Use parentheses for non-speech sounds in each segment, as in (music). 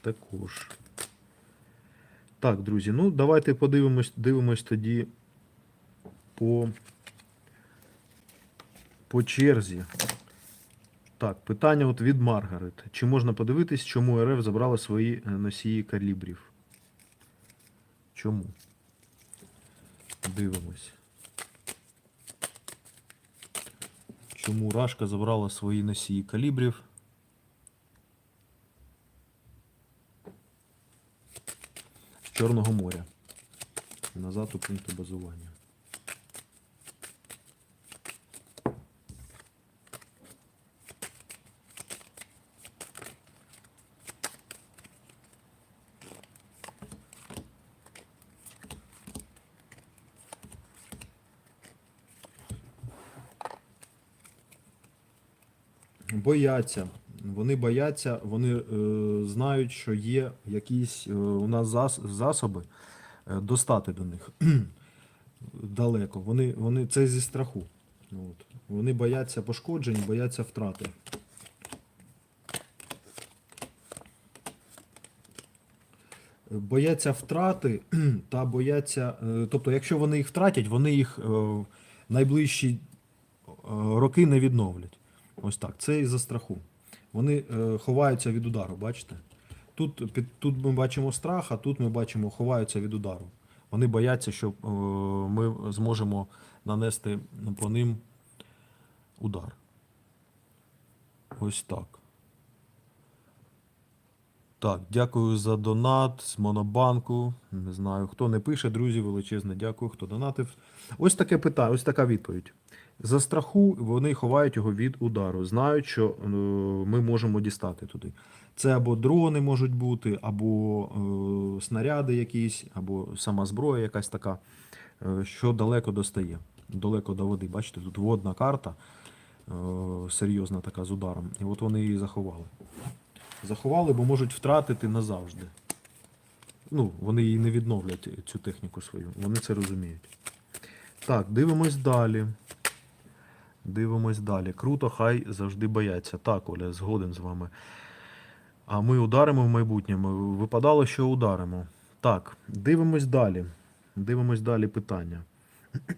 також. Так, друзі, ну давайте подивимось, дивимось тоді по, по черзі. Так, питання от від Маргарет. Чи можна подивитись, чому РФ забрала свої е, носії калібрів? Чому? Дивимось. Чому Рашка забрала свої носії калібрів? Чорного моря. Назад у пункти базування. Бояться. Вони бояться, вони е, знають, що є якісь е, у нас зас, засоби е, достати до них (clears throat) далеко. Вони, вони це зі страху. От. Вони бояться пошкоджень, бояться втрати. Бояться втрати (clears throat) та бояться. е, Тобто, якщо вони їх втратять, вони їх е, найближчі е, роки не відновлять. Ось так. Це із-за страху. Вони е, ховаються від удару, бачите? Тут, під, тут ми бачимо страх, а тут ми бачимо, ховаються від удару. Вони бояться, що е, ми зможемо нанести по ним удар. Ось так. Так, дякую за донат з Монобанку. Не знаю, хто не пише, друзі, величезне дякую, хто донатив. Ось таке питання, ось така відповідь. За страху вони ховають його від удару, знають, що е, ми можемо дістати туди. Це або дрони можуть бути, або е, снаряди якісь, або сама зброя якась така, е, що далеко достає, далеко до води. Бачите, тут водна карта серйозна така з ударом. І от вони її заховали. Заховали, бо можуть втратити назавжди. Ну, вони її не відновлять, цю техніку свою. Вони це розуміють. Так, дивимось далі. Дивимось далі. Круто, хай завжди бояться. Так, Оля, згоден з вами. А ми ударимо в майбутньому. Випадало, що ударимо. Так, дивимось далі. Дивимось далі питання.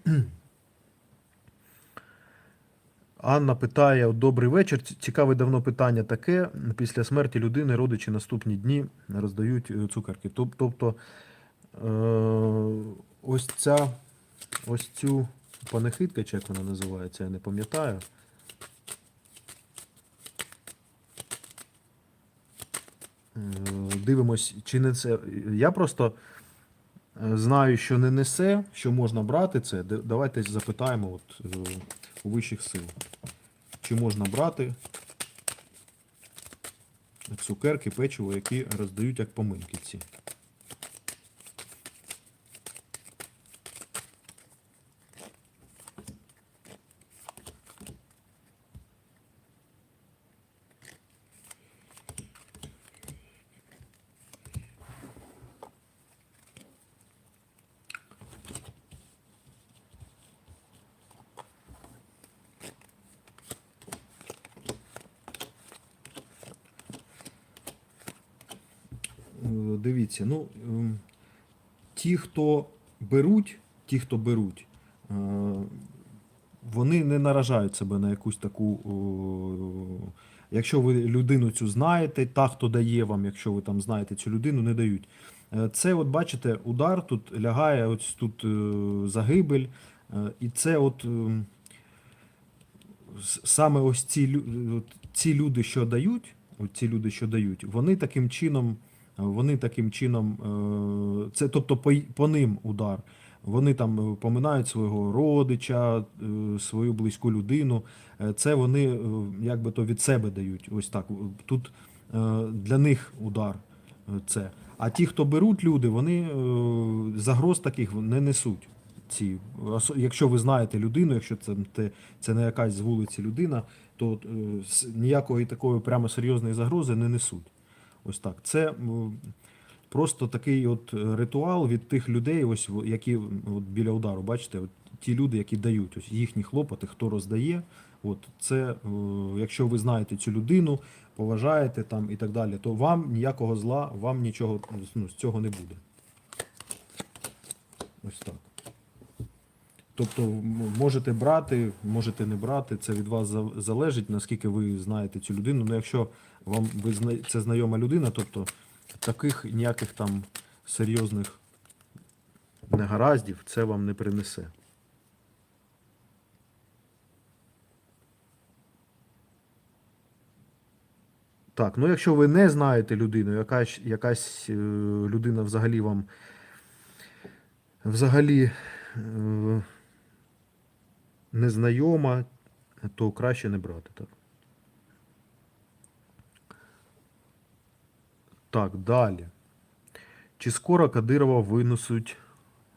(clears throat) Анна питає: добрий вечір. Цікаве давно питання таке. Після смерті людини родичі наступні дні роздають е, цукерки. Тобто, е, ось ця, ось цю панахидка, чи як вона називається, я не пам'ятаю. Е, Дивимось, чи не це. Я просто знаю, що не несе, що можна брати це. Давайте запитаємо от, вищих сил. Чи можна брати цукерки, печиво, які роздають як поминки ці. Е, Дивіться, ну ем, ті, хто беруть, ті, хто беруть, е, вони не наражають себе на якусь таку. Якщо ви людину цю знаєте, та, хто дає вам, якщо ви там знаєте цю людину, не дають. Е, Це, от бачите, удар тут лягає, ось тут е, загибель, і це от. ем, саме ось ці, ці люди, що дають, ці люди, що дають, вони таким чином, вони таким чином, е, це тобто по, по ним удар. Вони там е, поминають свого родича, е, свою близьку людину. Це вони якби то від себе дають. Ось так. Тут для них удар це. А ті, хто беруть люди, вони загроз таких не несуть. Ці, якщо ви знаєте людину, якщо це, це не якась з вулиці людина, то ніякої такої прямо серйозної загрози не несуть. Ось так. Це просто такий от е, ритуал від тих людей, ось які от біля удару, бачите, от ті люди, які дають, ось їхні хлопоти, хто роздає, От це, е, якщо ви знаєте цю людину, поважаєте там і так далі, то вам ніякого зла, вам нічого ну, з цього не буде. Ось так. Тобто можете брати, можете не брати, це від вас залежить, наскільки ви знаєте цю людину. Ну, якщо вам ви це знайома людина, тобто таких ніяких там серйозних негараздів це вам не принесе. Так, ну якщо ви не знаєте людину, якась, якась е, людина взагалі вам взагалі е, незнайома, то краще не брати. Так, так далі. Чи скоро Кадирова винесуть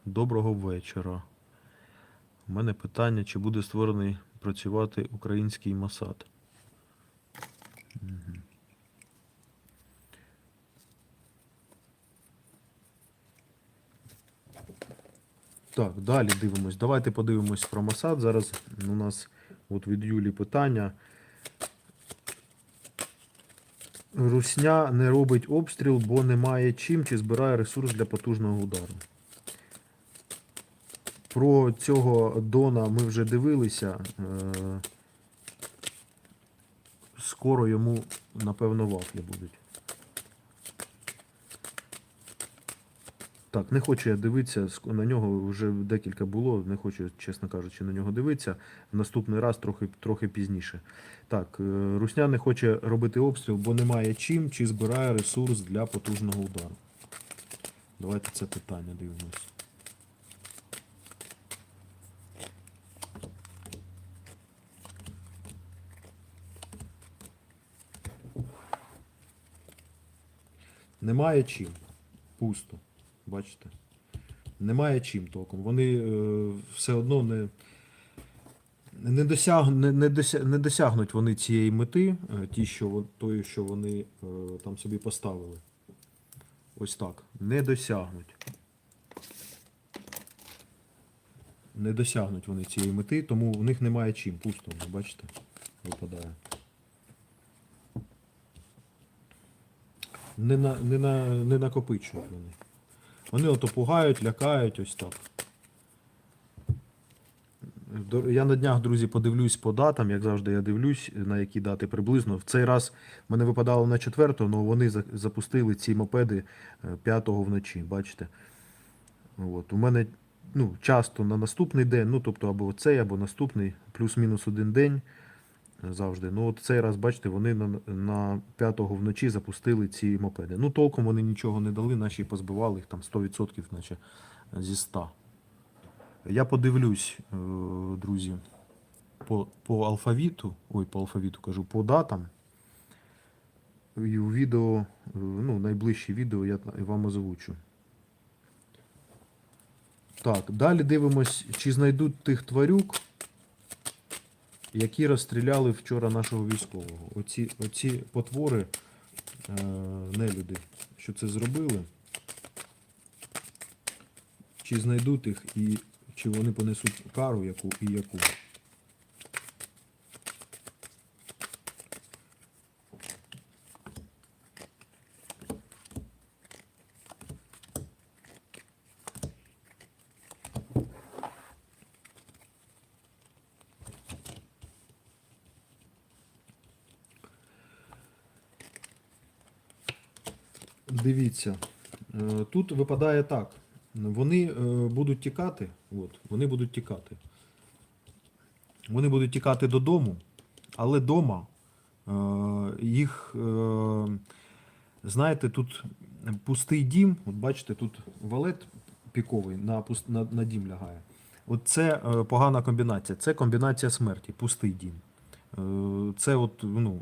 доброго вечора? У мене питання, чи буде створений працювати український Масад? Так, далі дивимось. Давайте подивимось про Масад. Зараз у нас от від Юлі питання. Русня не робить обстріл, бо немає чим чи збирає ресурс для потужного удару. Про цього Дона ми вже дивилися. Е, Скоро йому, напевно, вафлі будуть. Так, не хочу я дивитися, на нього вже декілька було, не хочу, чесно кажучи, на нього дивитися. В наступний раз трохи, трохи пізніше. Так, е, Русня не хоче робити обстріл, бо немає чим, чи збирає ресурс для потужного удару. Давайте це питання дивимось. Немає чим. Пусто. Бачите? Немає чим толком. Вони е, все одно не, не, досяг, не, не, дося, не досягнуть вони цієї мети, е, ті, що, тої, що вони е, там собі поставили. Ось так. Не досягнуть. Не досягнуть вони цієї мети, тому в них немає чим. Пусто, ви бачите, випадає. Не, на, не, на, не накопичують вони. Вони ото пугають, лякають, ось так. Я на днях, друзі, подивлюсь по датам, як завжди я дивлюсь, на які дати приблизно. В цей раз мене випадало на 4, але вони запустили ці мопеди 5 вночі, бачите. От. У мене ну, часто на наступний день, ну тобто або цей, або наступний, плюс-мінус один день е, завжди. Ну от цей раз, бачите, вони на, на 5 вночі запустили ці мопеди. Ну, толком вони нічого не дали, наші позбивали їх там 100%, наче зі 100. Я подивлюсь, е, друзі, по, по алфавіту, ой, по алфавіту кажу, по датам. І у відео, е, ну, найближче відео я вам озвучу. Так, далі дивимось, чи знайдуть тих тварюк, які розстріляли вчора нашого військового. Оці, оці потвори, е, нелюди, що це зробили. Чи знайдуть їх і чи вони понесуть кару яку і яку. Дивіться, е, тут випадає так. Вони е, будуть тікати, от, вони будуть тікати. Вони будуть тікати додому, але дома е, їх, знаєте, тут пустий дім, от бачите, тут валет піковий на, на, на дім лягає. От це погана комбінація. Це комбінація смерті, пустий дім. Це от, ну,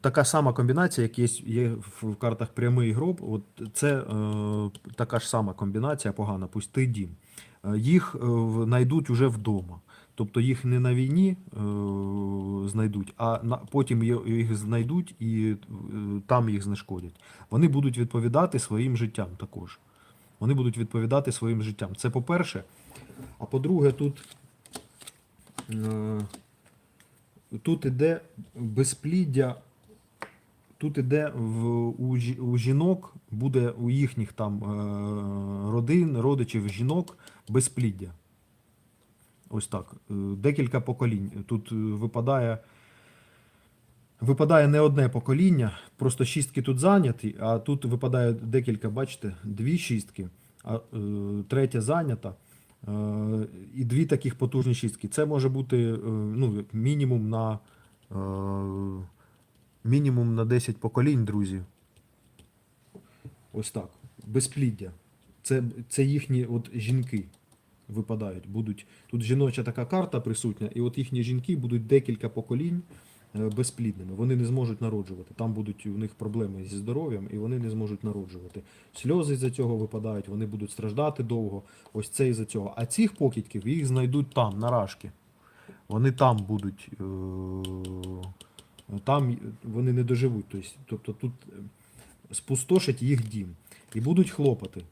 така сама комбінація, як є, в картах прямий гроб. От це е, така ж сама комбінація погана, пустий дім. Е, їх е, знайдуть уже вдома. Тобто їх не на війні е, знайдуть, а на, потім їх знайдуть і е, там їх знешкодять. Вони будуть відповідати своїм життям також. Вони будуть відповідати своїм життям. Це по-перше. А по-друге, тут Е, Тут іде безпліддя. Тут іде в, у, у жінок, буде у їхніх там е, родин, родичів жінок безпліддя. Ось так. Е, Декілька поколінь. Тут е, випадає, випадає не одне покоління, просто шістки тут зайняті, а тут випадає декілька, бачите, дві шістки, а третя зайнята. І дві таких потужні шістки. Це може бути ну, мінімум на мінімум на 10 поколінь, друзі. Ось так. Безпліддя. Це, це їхні от жінки випадають. Будуть, тут жіноча така карта присутня, і от їхні жінки будуть декілька поколінь е, безплідними. Вони не зможуть народжувати. Там будуть у них проблеми зі здоров'ям, і вони не зможуть народжувати. Сльози з-за цього випадають, вони будуть страждати довго. Ось це із-за цього. А цих покидьків їх знайдуть там, на рашки. Вони там будуть. Е- там вони не доживуть. Тобто, тут е, спустошить їх дім. І будуть хлопати.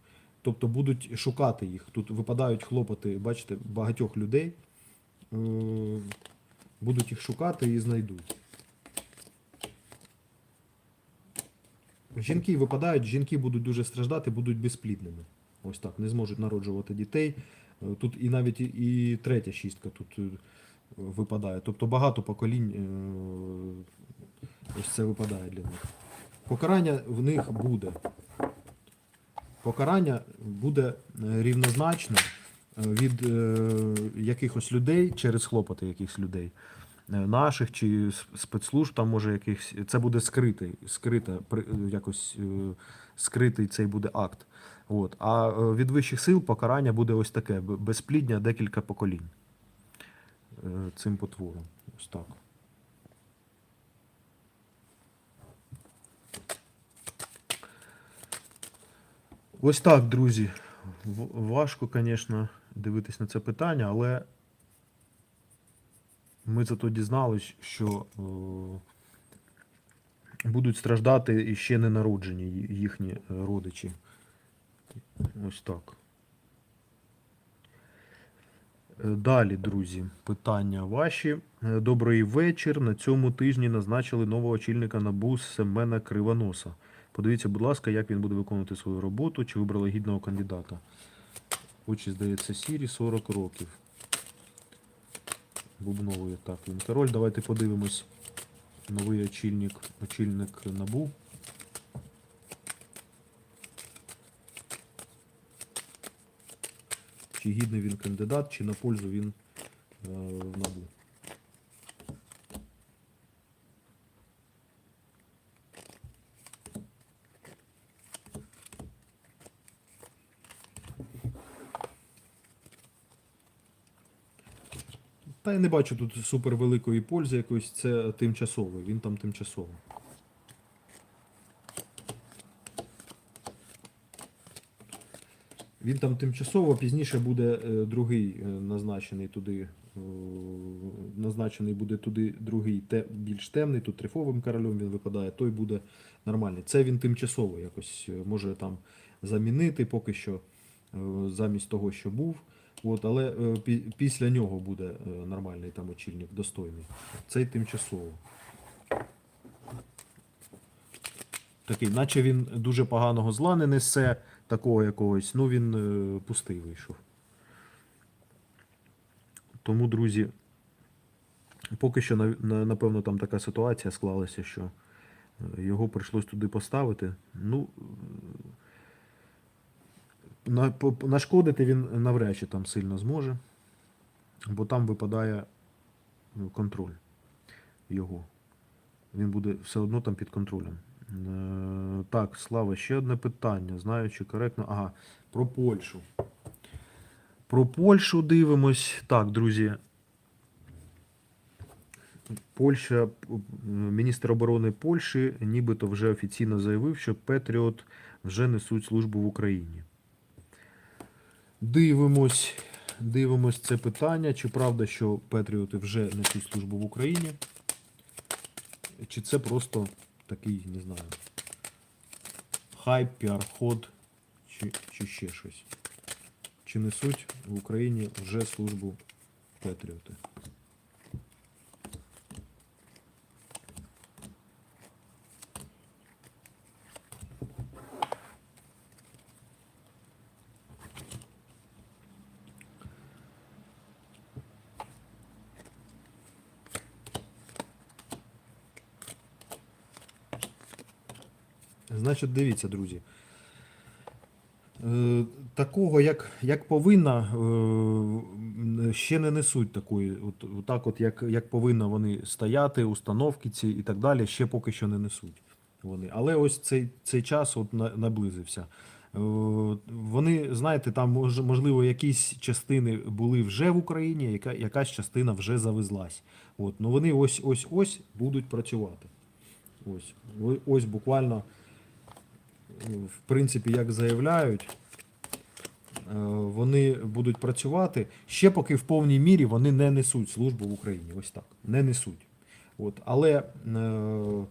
Тобто будуть шукати їх. Тут випадають хлопоти, бачите, багатьох людей. Е, Будуть їх шукати і знайдуть. Жінки випадають, жінки будуть дуже страждати, будуть безплідними. Ось так, не зможуть народжувати дітей. Е, Тут і навіть і, третя шістка тут випадає. Тобто багато поколінь е, ось це випадає для них. Покарання в них буде. Покарання буде е, рівнозначне е, від якихось людей через хлопоти якихось людей. Наших чи спецслужб, там може якихось. Це буде скритий, скрита, якось скритий цей буде акт. От. А від вищих сил покарання буде ось таке: безплідня декілька поколінь цим потвором. Ось так. Ось так, друзі. Важко, звісно, дивитись на це питання, але ми зато дізнались, що е, будуть страждати і ще не народжені їхні е, родичі. Ось так. Далі, друзі, питання ваші. Е, Добрий вечір. На цьому тижні назначили нового очільника НАБУ Семена Кривоноса. Подивіться, будь ласка, як він буде виконувати свою роботу, чи вибрали гідного кандидата. Очі, здається, сірі 40 років. Бубновий так. Він король. Давайте подивимось. Новий очільник, очільник НАБУ. Чи гідний він кандидат, чи на пользу він е, в НАБУ. Та я не бачу тут супервеликої пользи якоїсь, це тимчасовий, він там тимчасово. Він там тимчасово, пізніше буде е, другий е, назначений туди. е, Назначений буде туди другий те, більш темний, тут трифовим королем він випадає, той буде нормальний. Це він тимчасово якось може там замінити поки що замість того, що був. От, але після нього буде нормальний там очільник, достойний. Цей тимчасово. Такий, наче він дуже поганого зла не несе, такого якогось, ну він е, пустий вийшов. Тому, друзі, поки що, на- на- напевно, там така ситуація склалася, що е, його прийшлось туди поставити. Ну, е, нашкодити він навряд чи там сильно зможе, бо там випадає контроль його. Він буде все одно там під контролем. Е, Так, Слава, ще одне питання. Знаю, чи коректно. Ага, про Польщу. Про Польщу дивимось. Так, друзі. Польща, міністр оборони Польщі нібито вже офіційно заявив, що Петріот вже несуть службу в Україні. Дивимось, дивимось це питання. Чи правда, що Петріоти вже несуть службу в Україні? Чи це просто такий, не знаю, хайп, піар-ход, чи, чи ще щось? Чи несуть в Україні вже службу Петріоти? Значить, дивіться, друзі. Е, Такого, як, як повинна, е, ще не несуть такої. От, так, от, як, як повинна вони стояти, установки ці і так далі, ще поки що не несуть. Вони. Але ось цей, цей час от наблизився. Е, Вони, знаєте, там можливо якісь частини були вже в Україні, яка, якась частина вже завезлась. От, ну вони ось ось будуть працювати. Ось, ось буквально, в принципі, як заявляють, е, вони будуть працювати ще поки в повній мірі вони не несуть службу в Україні. Ось так. Не несуть. От, але е,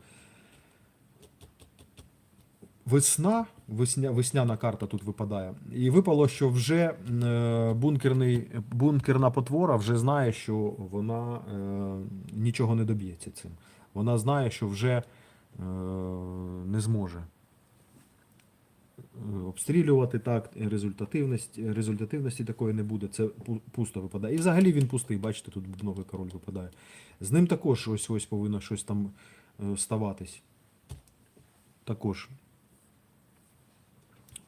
весна, весня, весняна карта тут випадає. І випало, що вже е, бункерний, бункерна потвора вже знає, що вона е, нічого не доб'ється цим. Вона знає, що вже е, не зможе обстрілювати так, результативність, результативності такої не буде. Це пусто випадає. І взагалі він пустий, бачите, тут бубновий король випадає. З ним також ось ось повинно щось там е, ставатись. Також.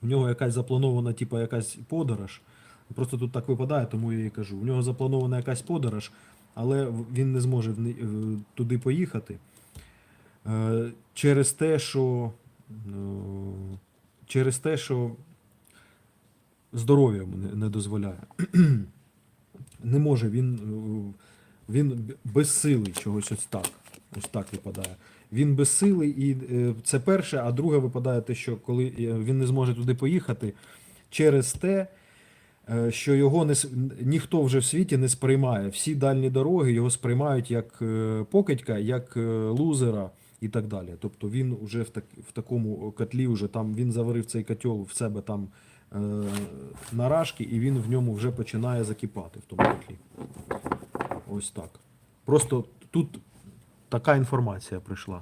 У нього якась запланована, типа, якась подорож. Просто тут так випадає, тому я і кажу. У нього запланована якась подорож, але він не зможе е, туди поїхати. Е, Через те, що. Через те, що здоров'я йому не, дозволяє. (clears throat) Не може він. е, Він безсилий чогось ось так. Ось так випадає. Він безсилий, і е, це перше, а друге випадає те, що коли е, він не зможе туди поїхати, через те, що його не, ніхто вже в світі не сприймає. Всі дальні дороги його сприймають як покидька, як лузера і так далі. Тобто він вже в, так, в такому котлі, вже там він заварив цей котел в себе там е, на рашки, і він в ньому вже починає закипати в тому котлі. Ось так. Просто тут така інформація прийшла.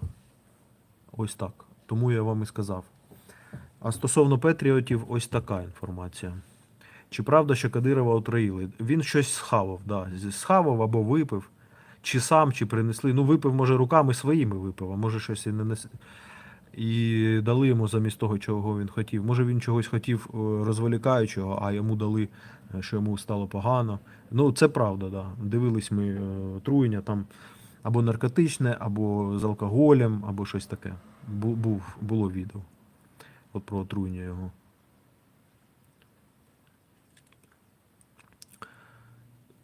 Ось так. Тому я вам і сказав. А стосовно Петріотів, ось така інформація. Чи правда, що Кадирова отруїли? Він щось схавав, да. схавав або випив, чи сам, чи принесли. Ну, випив, може, руками своїми випив, а може щось і не нес... І дали йому замість того, чого він хотів. Може він чогось хотів е, розволікаючого, а йому дали, е, що йому стало погано. Ну, це правда, да. Дивились ми е, отруєння там або наркотичне, або з алкоголем, або щось таке. Бу- Був, було відео. От про отруєння його.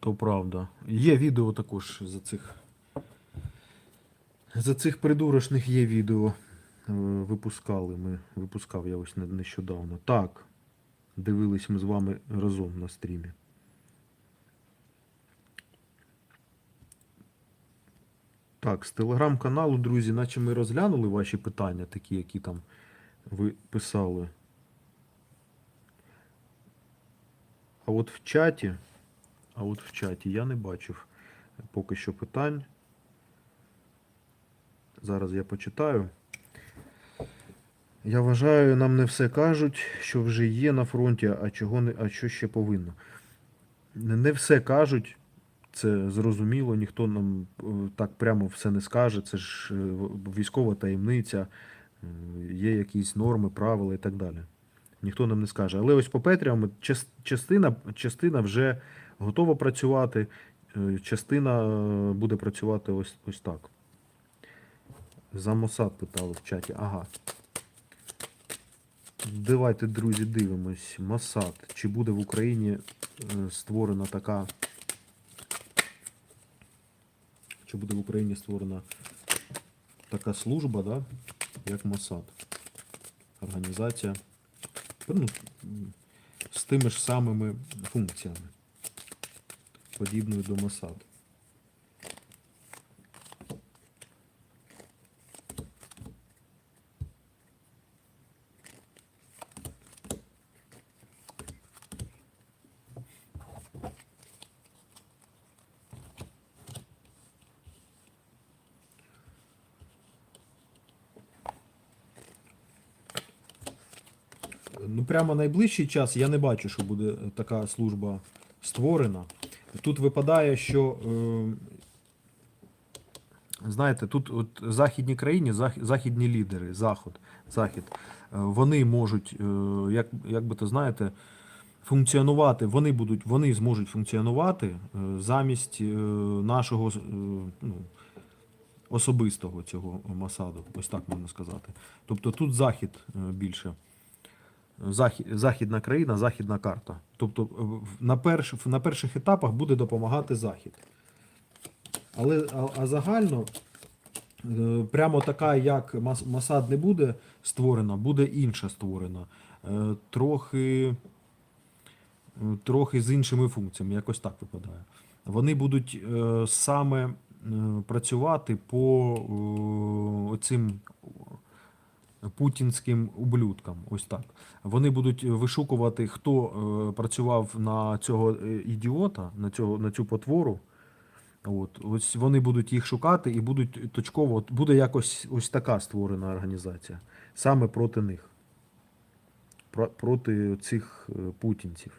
То правда. Є відео також за цих. За цих придурочних є відео. Е, Випускали ми. Випускав я ось не- нещодавно. Так. Дивились ми з вами разом на стрімі. Так, з телеграм-каналу, друзі, наче ми розглянули ваші питання, такі, які там ви писали. А от в чаті, а от в чаті я не бачив поки що питань. Зараз я почитаю. Я вважаю, нам не все кажуть, що вже є на фронті, а чого не, а що ще повинно. Не все кажуть, це зрозуміло, ніхто нам е, так прямо все не скаже. Це ж е, військова таємниця, е, є якісь норми, правила і так далі. Ніхто нам не скаже. Але ось по Петріам частина, частина вже готова працювати, е, частина е, буде працювати ось, ось так. За Мосад питали в чаті. Ага. Давайте, друзі, дивимось. Масад. Чи буде в Україні е, створена така. Чи буде в Україні створена така служба, да? як Масад? Організація. Ну, з тими ж самими функціями. Подібною до Масад. Ну, прямо найближчий час я не бачу, що буде така служба створена. Тут випадає, що е, знаєте, тут от західні країни, зах- західні лідери, Заход, Захід, е, вони можуть, е, як, як би то знаєте, функціонувати, вони будуть, вони зможуть функціонувати замість нашого ну, особистого цього Масаду, ось так можна сказати. Тобто тут захід більше. Захід, західна країна, західна карта. Тобто е, на, перш, на перших етапах буде допомагати Захід. Але а, а загально е, прямо така, як Масад не буде створена, буде інша створена. Е, Трохи, трохи з іншими функціями, якось так випадає. Вони будуть саме працювати по оцим путінським ублюдкам. Ось так. Вони будуть вишукувати, хто е, працював на цього е, ідіота, на, цього, на цю потвору. От, ось вони будуть їх шукати і будуть точково, буде якось ось така створена організація. Саме проти них. Про- Проти цих е, путінців.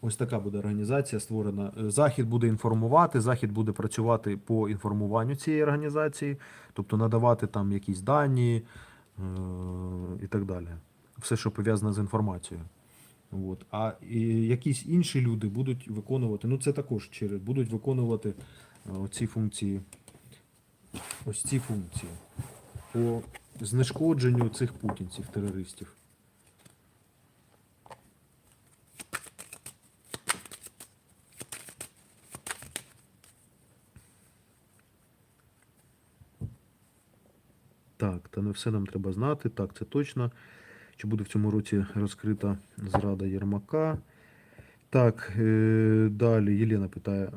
Ось така буде організація створена. Е, Захід буде інформувати, Захід буде працювати по інформуванню цієї організації, тобто надавати там якісь дані е- і так далі. Все, що пов'язане з інформацією. От. А і якісь інші люди будуть виконувати, ну це також через, будуть виконувати е, ці функції, ось ці функції по знешкодженню цих путінців, терористів. Так, та не все нам треба знати. Так, це точно. Чи буде в цьому році розкрита зрада Єрмака? Так, е, далі Єлена питає, е,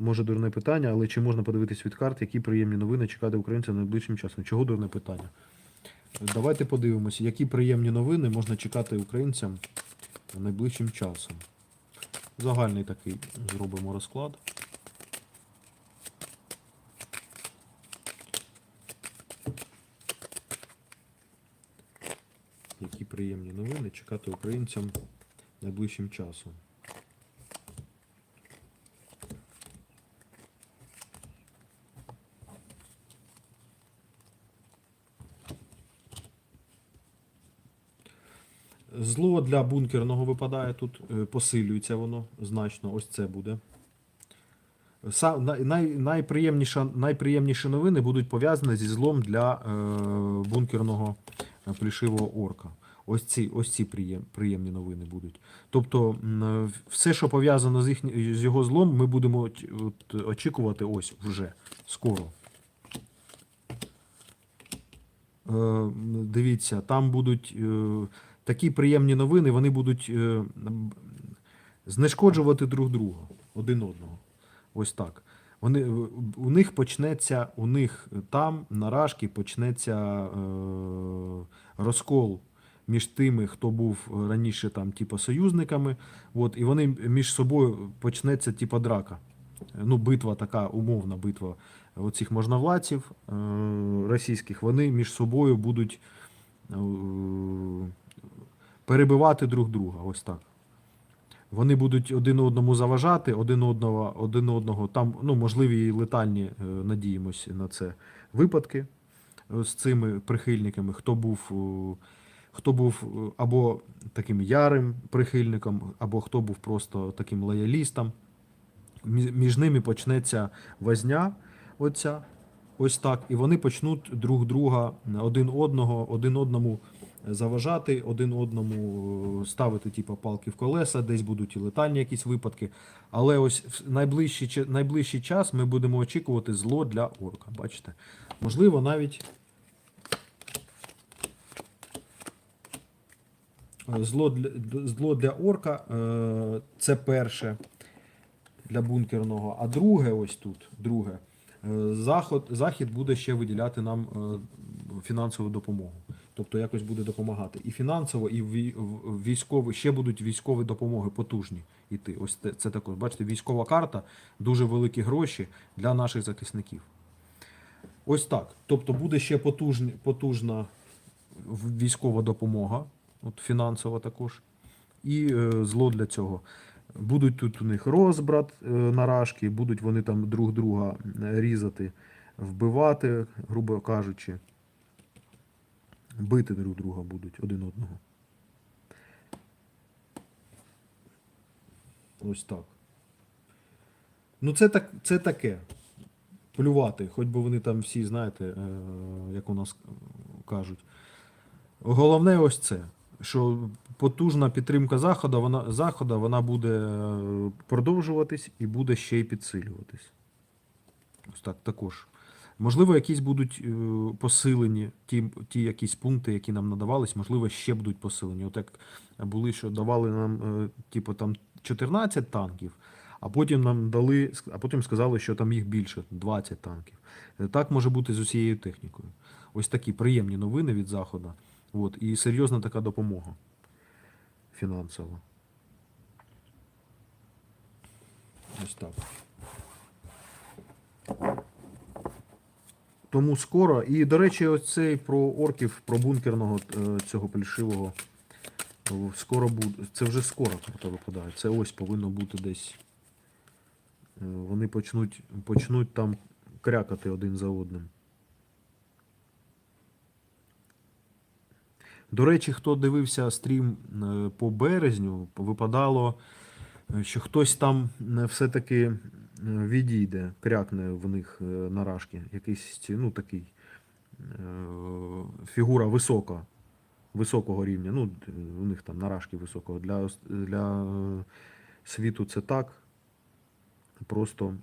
може дурне питання, але чи можна подивитись від карт, які приємні новини чекати українцям найближчим часом? Чого дурне питання? Давайте подивимося, які приємні новини можна чекати українцям найближчим часом. Загальний такий зробимо розклад. Які приємні новини чекати українцям найближчим часом. Зло для бункерного випадає тут, е, посилюється воно значно. Ось це буде. Най, найприємніша, найприємніші новини будуть пов'язані зі злом для е, бункерного е, плішивого орка. Ось ці, ось ці приєм, приємні новини будуть. Тобто, все, що пов'язано з, їхні, з його злом, ми будемо от, очікувати ось вже скоро. Е, дивіться, там будуть е, такі приємні новини, вони будуть е, знешкоджувати друг друга, один одного. Ось так. Вони, у них почнеться, у них там на Рашки почнеться е, розкол між тими, хто був раніше там, типу, союзниками, от, і вони між собою почнеться типу, драка. Ну, битва така, умовна битва оцих можновладців е, російських, вони між собою будуть е, перебивати друг друга. Ось так. Вони будуть один одному заважати, один одного, один одного там, ну, можливі і летальні, е, надіємось на це, випадки е, з цими прихильниками, хто був, е, хто був е, або таким ярим прихильником, або хто був просто таким лоялістом. Між ними почнеться возня, оця, ось так, і вони почнуть друг друга один одного, один одному заважати, один одному е, ставити типу, палки в колеса, десь будуть і летальні якісь випадки. Але ось в найближчий, найближчий час ми будемо очікувати зло для орка. Бачите? Можливо, навіть зло для, зло для орка е, це перше для бункерного. А друге, ось тут, друге, е, заход, захід буде ще виділяти нам е, фінансову допомогу. Тобто якось буде допомагати. І фінансово, і вій- в- військові, ще будуть військові допомоги потужні йти. Ось це, також. Бачите, військова карта, дуже великі гроші для наших захисників. Ось так. Тобто буде ще потужна військова допомога, от фінансова також, і е, зло для цього. Будуть тут у них розбрат е, нарашки, будуть вони там друг друга різати, вбивати, грубо кажучи. Бити друг друга будуть один одного. Ось так. Ну, це, так, це таке. Плювати, хоч би вони там всі, знаєте, е, як у нас кажуть. Головне ось це, що потужна підтримка Заходу, вона, Заходу, вона буде е, продовжуватись і буде ще й підсилюватись. Ось так також. Можливо, якісь будуть е, посилені, ті, ті якісь пункти, які нам надавались, можливо, ще будуть посилені. От як були, що давали нам, е, типу, там 14 танків, а потім нам дали, а потім сказали, що там їх більше 20 танків. Так може бути з усією технікою. Ось такі приємні новини від Заходу. От, і серйозна така допомога фінансова. Ось так. Тому скоро. І, до речі, оцей про орків, про бункерного е, цього плішивого. Скоро буде. Це вже скоро карта випадає. Це ось повинно бути десь. Е, Вони почнуть, почнуть там крякати один за одним. До речі, хто дивився стрім е, по березню, випадало, е, що хтось там е, все-таки відійде, крякне в них нарашки. Якийсь ну, такий фігура висока, високого рівня. Ну, у них там нарашки високого. Для, для світу це так. Просто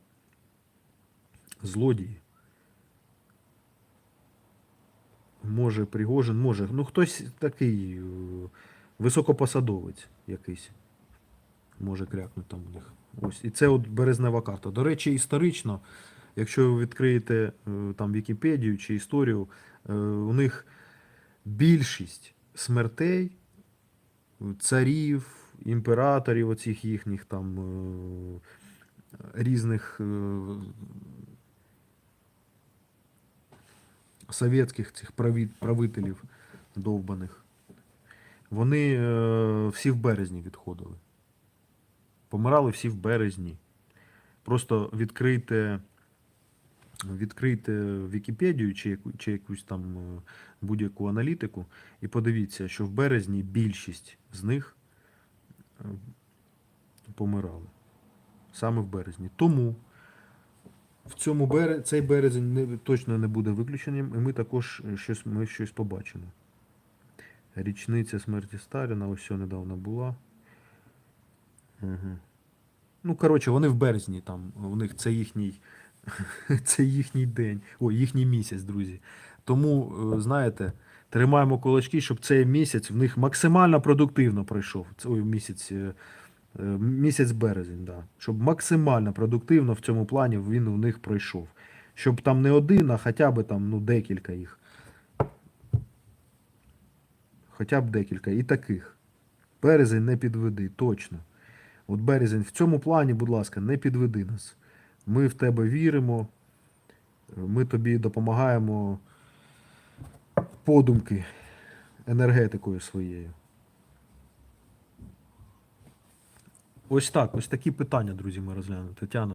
злодії. Може Пригожин, може. Ну, хтось такий е, високопосадовець якийсь. Може крякнути там у них. Ось. І це от березнева карта. До речі, історично, якщо ви відкриєте е, там Вікіпедію чи історію, е, у них більшість смертей царів, імператорів, оцих їхніх там різних е, совєтських цих правителів довбаних. Вони е, всі в березні відходили. Помирали всі в березні. Просто відкрийте, відкрийте Вікіпедію чи, яку, чи якусь там е, будь-яку аналітику і подивіться, що в березні більшість з них е, помирали. Саме в березні. Тому в цьому бере... цей березень не, точно не буде виключенням, і ми також е, щось, ми щось побачимо. Річниця смерті Сталіна, ось що недавно була. Угу. Ну, коротше, вони в березні там. У них це їхній, (laughs) це їхній день. Ой, їхній місяць, друзі. Тому, е, знаєте, тримаємо кулачки, щоб цей місяць в них максимально продуктивно пройшов. Ой, місяць, е, місяць березень, да. Щоб максимально продуктивно в цьому плані він у них пройшов. Щоб там не один, а хоча б там ну, декілька їх. Хоча б декілька. І таких. Березень не підведи, точно. От березень, в цьому плані, будь ласка, не підведи нас. Ми в тебе віримо, ми тобі допомагаємо подумки енергетикою своєю. Ось так, ось такі питання, друзі, ми розглянули. Тетяна.